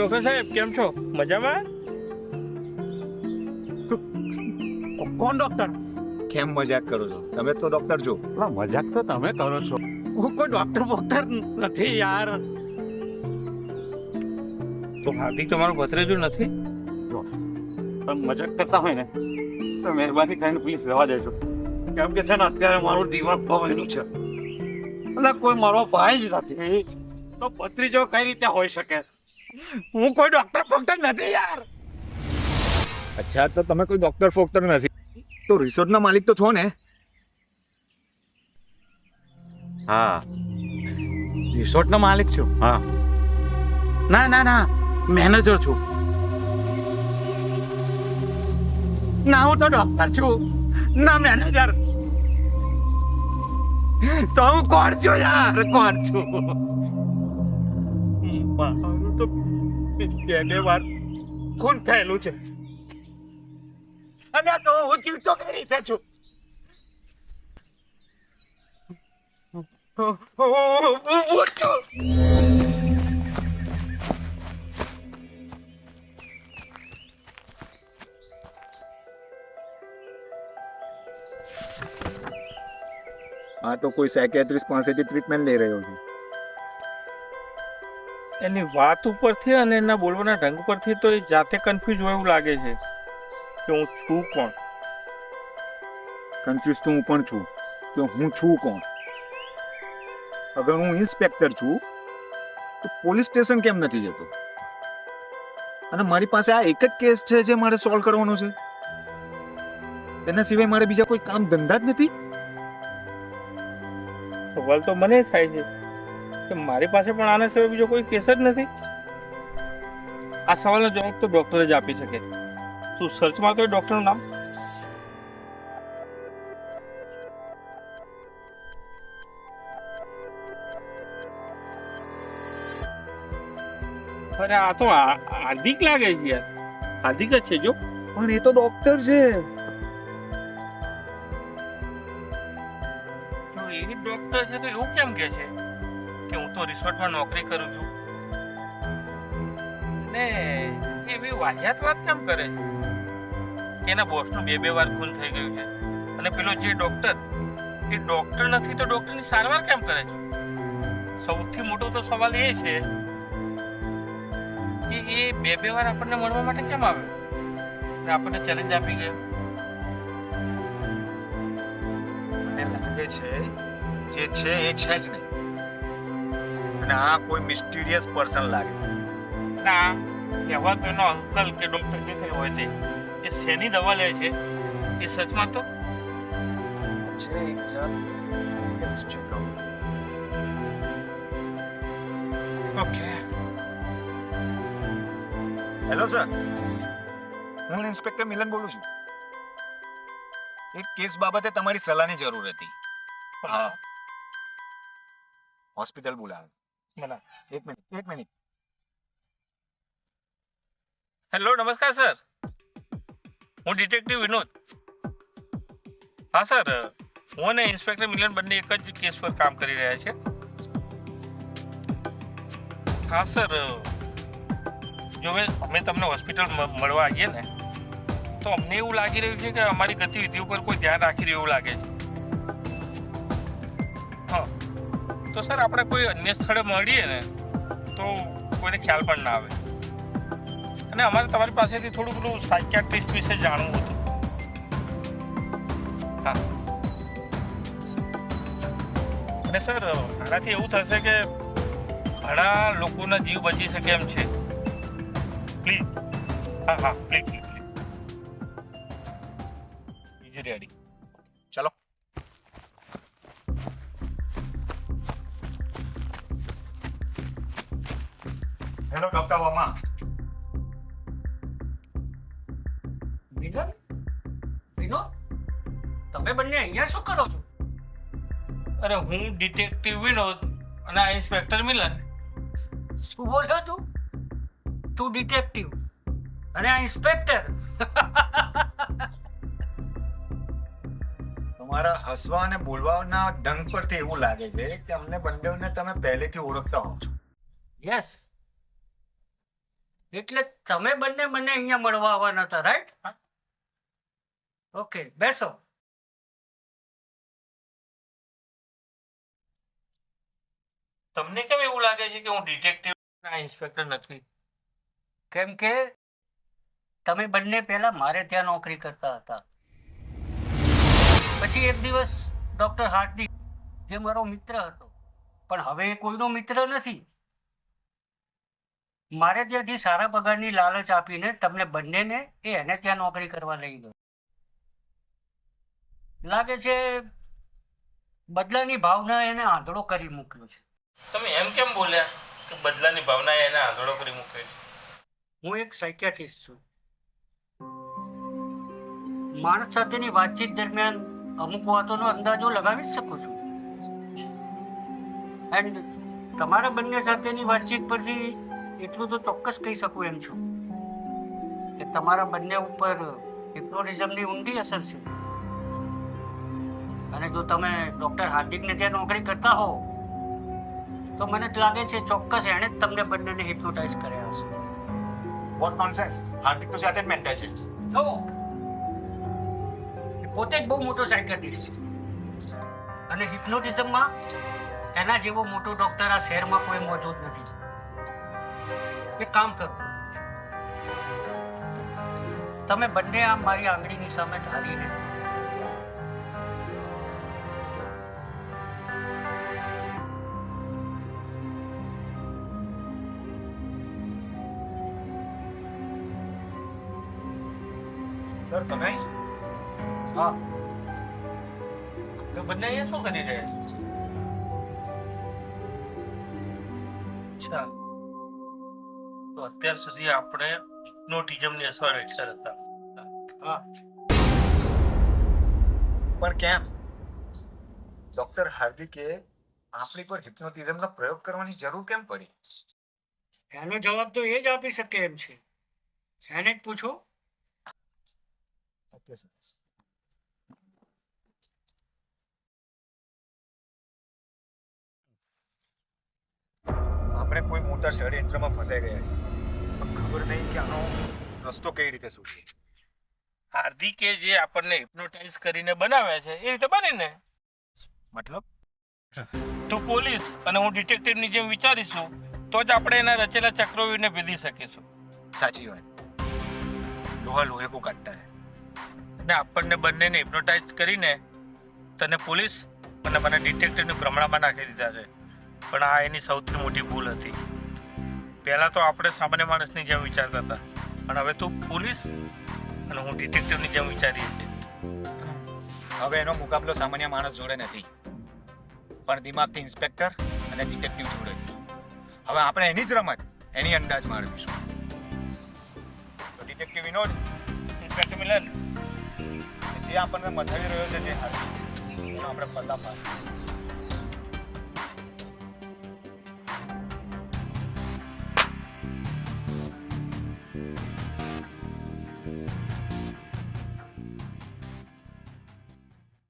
Doctor સાહેબ? કેમ છો? મજામાં? કોણ ડોક્ટર કેમ મજાક કરો છો? તમે તો ડોક્ટર છો. મજાક તો તમે કરો છો. હું કોઈ ડોક્ટર બોક્ટર નથી યાર. તો હાર્દિક તમારો ભત્રેજો નથી? તમે મજાક કરતા હોય ને તો મહેરબાની કરીને પ્લીઝ રહેવા દેજો. કેમ કે છે ને અત્યારે મારું દિમાગ ખોવાયેલું છે. એટલે કોઈ મારો ભાઈ જ નથી. તો ભત્રીજો કઈ રીતે હોઈ શકે? હું કોઈ ડોક્ટર ફોક્ટર નથી યાર. અચ્છા તો તમે કોઈ ડોક્ટર ફોક્ટર નથી. તો રિસોર્ટના માલિક તો છો ને? હા. રિસોર્ટનો માલિક છું. હા. ના ના ના. મેનેજર છું. ના હું તો ડોક્ટર છું. ના મેનેજર તો હું કોણ છું યાર? કોણ છું? મારું તો બે બે વાર ખૂન થયેલું છે અને તો હું જીવતો કઈ રીતે છું આ તો કોઈ સાયકેટ્રિસ્ટ પાસેથી ટ્રીટમેન્ટ લઈ રહ્યો છે. એની વાત ઉપરથી અને એના બોલવાના ઢંગ પરથી તો એ જાતે કન્ફ્યુઝ હોય એવું લાગે છે કે હું છું કોણ? કન્ફ્યુઝ તો હું પણ છું. કે હું છું કોણ? અગર હું ઇન્સ્પેક્ટર છું તો પોલીસ સ્ટેશન કેમ નથી જતો? અને મારી પાસે આ એક જ કેસ છે જે મારે સોલ્વ કરવાનો છે. એના સિવાય મારે બીજા કોઈ કામ ધંધા જ નથી? સવાલ તો મને થાય છે. કે મારી પાસે પણ આના સિવાય બીજો કોઈ કેસ જ નથી? આ સવાલનો જવાબ તો ડોક્ટર જ આપી શકે. તું સર્ચમાં તો ડોક્ટરનું નામ? અરે આ તો હાર્દિક લાગે છે યાર. હાર્દિક જ છે જો. પણ એ તો ડોક્ટર છે. જો એ ડોક્ટર છે તો એવું કેમ કે છે? તો રિસોર્ટમાં નોકરી કરું છું. ને એ બી વાહિયાત વાત કેમ કરે? એના બોસનું બે બે વાર ખૂન થઈ ગયું છે. અને પેલો જે ડોક્ટર એ ડોક્ટર નથી તો ડોક્ટરની સારવાર કેમ કરે સૌથી મોટો તો સવાલ એ છે કે એ બે બે વાર આપણને મળવા માટે કેમ આવે? આપણને ચેલેન્જ આપી ગયો. મને લાગે છે, જે છે એ છે જ નહીં. અને આ કોઈ મિસ્ટીરિયસ પર્સન લાગે. ના કહેવાતો એનો અંકલ કે ડોક્ટર કે કઈ હોય તે એ શેની દવા લે છે? એ સચમાં તો? છે એક Let's check હેલો સર હું ઇન્સ્પેક્ટર મિલન બોલું છું. એક કેસ બાબતે તમારી સલાહની જરૂર હતી. હા. હોસ્પિટલ બોલાવે. મને એક મિનિટ એક મિનિટ. હેલો નમસ્કાર સર હું ડિટેક્ટિવ વિનોદ. હા સર હું અને ઇન્સ્પેક્ટર મિલન બંને એક જ કેસ પર કામ કરી રહ્યા છે હા સર જો અમે તમને હોસ્પિટલ મળવા આવીએ ને, તો અમને એવું લાગી રહ્યું છે કે અમારી ગતિવિધિ ઉપર કોઈ ધ્યાન રાખી રહ્યું એવું લાગે છે. તો સર, આપણે કોઈ અન્ય સ્થળે મળીએ ને, તો કોઈને ખ્યાલ પણ ના આવે. અને અમારે તમારી પાસેથી થોડું પેલું સાયકિયાટ્રિસ્ટ વિશે જાણવું હતું. હા. અને સર, આનાથી એવું થશે કે ઘણા લોકોના જીવ બચી શકે એમ છે. પ્લીઝ. હા હા, please please please. Ready doctor Verma Milan Vinod તમે બંને અહીંયા શું કરો છો? અરે હું ડિટેક્ટિવ વિનોદ અને આ ઇન્સ્પેક્ટર મિલન. શું બોલ્યો તું? તું ડિટેક્ટિવ અને આ ઇન્સ્પેક્ટર તમારા હસવા અને બોલવાના ઢંગ પરથી એવું લાગે છે કે અમને બંનેને તમે પહેલેથી ઓળખતા હો છો. યસ એટલે તમે બંને મને અહીંયા મળવા આવવાના હતા રાઈટ ઓકે બેસો. તમને કેમ એવું લાગે છે કે હું ડિટેક્ટિવ ઇન્સ્પેક્ટર નથી? કેમ કે તમે બંને પહેલા મારે ત્યાં નોકરી કરતા હતા. પછી એક દિવસ ડોક્ટર હાર્દિક જે મારો મિત્ર હતો પણ હવે કોઈનો મિત્ર નથી. મારે ત્યાંથી સારા પગારની લાલચ આપીને તમને બંનેને એ એને ત્યાં નોકરી કરવા લઈ ગયો. લાગે છે બદલાની ભાવના એને આંધળો કરી મૂક્યો છે. તમે એમ કેમ બોલ્યા કે બદલાની ભાવના એને આંધળો કરી મૂકે હું એક સાયકિયાટ્રિસ્ટ છું. માણસ સાથેની વાતચીત દરમિયાન અમુક વાતોનો અંદાજો લગાવી જ શકું છું. એન્ડ તમારા બંને સાથેની વાતચીત પરથી એટલું તો ચોક્કસ કહી શકું એમ છું કે તમારા બંને ઉપર હિપ્નોટિઝમની ઊંડી અસર છે. અને જો તમે ડૉક્ટર હાર્દિકને ત્યાં નોકરી કરતા હો તો મને જ લાગે છે ચોક્કસ એણે જ તમને બંનેને હિપ્નોટાઇઝ કર્યા હશે. વોટ નોનસેન્સ હાર્દિક તો જાતે જ મેન્ટાઇઝ જો પોતે જ બહુ મોટો સાયકિયાટ્રિસ્ટ છે. અને હિપ્નોટિઝમમાં એના જેવો મોટો ડૉક્ટર આ શહેરમાં કોઈ મોજૂદ નથી. એક કામ કરો તમે બંને આમ મારી આંગળીની સામે ધારીને સર તમે? હા. તો બંને અહીંયા શું કરી રહ્યા છે? અચ્છા. તો અત્યાર સુધી આપણે હિપ્નોટિઝમની અસર હેઠળ હતા પણ કેમ? ડોક્ટર હાર્દિકે આપણી પર હિપ્નોટિઝમનો પ્રયોગ કરવાની જરૂર કેમ પડી? એનો જવાબ તો એ જ આપી શકે એમ છે. એને જ પૂછો. Okay sir. કોઈ મોટા ષડયંત્રમાં ફસાઈ ગયા છે. પણ ખબર નહીં કે આનો રસ્તો કઈ રીતે છે. હાર્દિકે જે આપણને હિપ્નોટાઇઝ કરીને બનાવ્યા છે એ રીતે બનીને. મતલબ? તું પોલીસ અને હું ડિટેક્ટિવની જેમ વિચારીશું તો જ આપણે એના રચેલા ચક્રવ્યૂહને ભેદી શકીશું. સાચી વાત. લોહા લોહે કો કાટતા હે. અને આપણને બંનેને હિપ્નોટાઇઝ કરીને તને પોલીસ અને મને ડિટેક્ટિવની ભ્રમણામાં નાખી દીધા છે. પણ આ એની સૌથી મોટી ભૂલ હતી. પહેલાં તો આપણે સામાન્ય માણસની જેમ વિચારતા હતા. પણ હવે તું પોલીસ અને હું ડિટેક્ટિવની જેમ વિચારીએ છીએ. હવે એનો મુકાબલો સામાન્ય માણસ જોડે નથી. પણ દિમાગથી ઇન્સ્પેક્ટર અને ડિટેક્ટિવ જોડે છે. હવે આપણે એની જ રમત એની અંદાજ મારવીશું તો ડિટેક્ટિવ વિનોદ ઇન્સ્પેક્ટર મિલન. જે આપણને મથાવી રહ્યો છે જે હાલ. આપણે પર્દાફાશ